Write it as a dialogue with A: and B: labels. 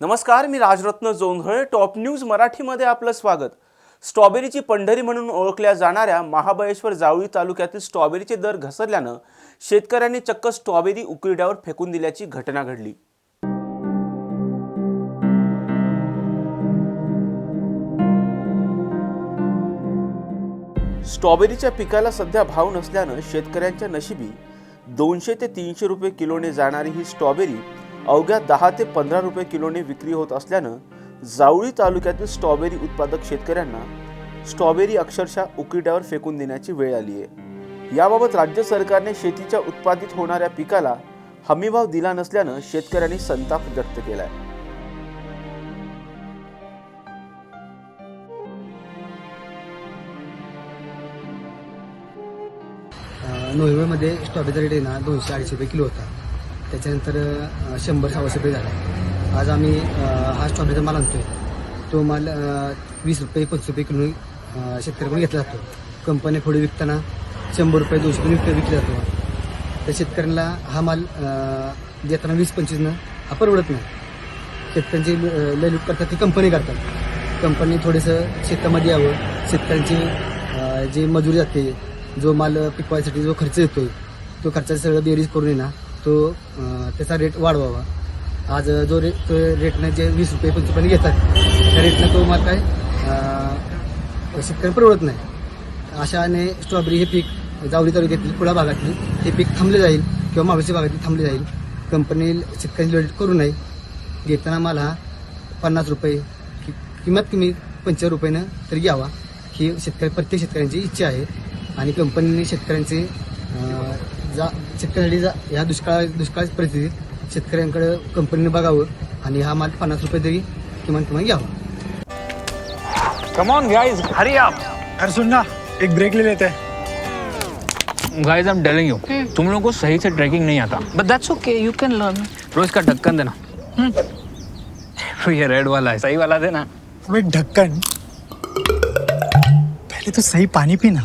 A: नमस्कार मी Rajratna Jondhale top news मराठीमध्ये आपलं स्वागत. स्ट्रॉबेरीची पंढरी म्हणून ओळखल्या जाणाऱ्या महाबळेश्वर जावळी तालुक्यातील स्ट्रॉबेरीचे दर घसरल्यानं शेतकऱ्यांनी चक्क स्ट्रॉबेरी उकिरड्यावर फेकून दिल्याची घटना घडली. स्ट्रॉबेरीच्या पिकाला सध्या भाव नसल्यानं शेतकऱ्यांच्या नशिबी दोनशे ते तीनशे रुपये किलोने जाणारी ही स्ट्रॉबेरी अवघ्या दहा ते पंधरा रुपये किलोने विक्री होत असल्यानं जावळी तालुक्यातील स्ट्रॉबेरी उत्पादक शेतकऱ्यांना स्ट्रॉबेरी अक्षरशः उकिड्यावर फेकून देण्याची वेळ आली आहे. याबाबत राज्य सरकारने शेतीच्या उत्पादित होणाऱ्या पिकाला हमीभाव दिला नसल्यानं शेतकऱ्यांनी संताप व्यक्त केला आहे
B: नोव्हेंबरमध्ये स्ट्रॉबेरीचा रेट आहे ना दोनशे अडीचशे रुपये किलो होता. त्याच्यानंतर शंभर सव्वाशे रुपये झाला. आज आम्ही हा स्ट्रॉबेरीचा माल आणतोय. तो माल वीस रुपये पंचवीस रुपये किलो शेतकऱ्याकडून घेतला जातो. कंपनी पुढे विकताना शंभर रुपये दोनशे रुपये विकत विकला जातो. त्या शेतकऱ्यांना हा माल देताना वीस पंचवीसनं हा परवडत नाही. शेतकऱ्यांची अ, लय लूट करतात ती कंपनी करतात. कंपनी थोडंसं शेतामध्ये यावं. शेतकऱ्यांची जी मजुरी जाते जो माल पिकवायसाठी जो खर्च येतोय तो खर्चाचं सगळं बेरीज करून येणार तो त्याचा रेट वाढवावा. आज जो रेट तो रेटनं जे वीस रुपये पंचवीस रुपये घेतात त्या रेटनं तो माल काय शेतकऱ्यांना परवडत नाही. अशाने स्ट्रॉबेरी हे पीक जावळी तालुक्यातील कुळा भागातली हे पीक थांबले जाईल किंवा मावळशी भागातील थांबले जाईल. कंपनी शेतकऱ्यांची लढत करू नये. घेताना मला पन्नास रुपये कि- किंमत कमी पंचावन्न रुपयेनं तरी घ्यावा. ही शेतकरी प्रत्येक शेतकऱ्यांची इच्छा आहे. आणि कंपनीने शेतकऱ्यांचे जा शेतकऱ्यांसाठी जा. ह्या दुष्काळ दुष्काळ परिस्थितीत शेतकऱ्यांकडे कंपनीने बघावं आणि हा माल पन्नास रुपये तरी किमान किमान घ्यावा.
C: कम ऑन गाइस हरी आप
D: अरे सुन ना एक ब्रेक ले लेते. हैं
C: guys I am telling you तुम लोगों को सही से ट्रैकिंग नहीं आता. But that's okay you can learn रोज का ढक्कन देना. ये रेड वाला है. सही वाला देना.
D: अबे ढक्कन पहले तो सही पानी पीना.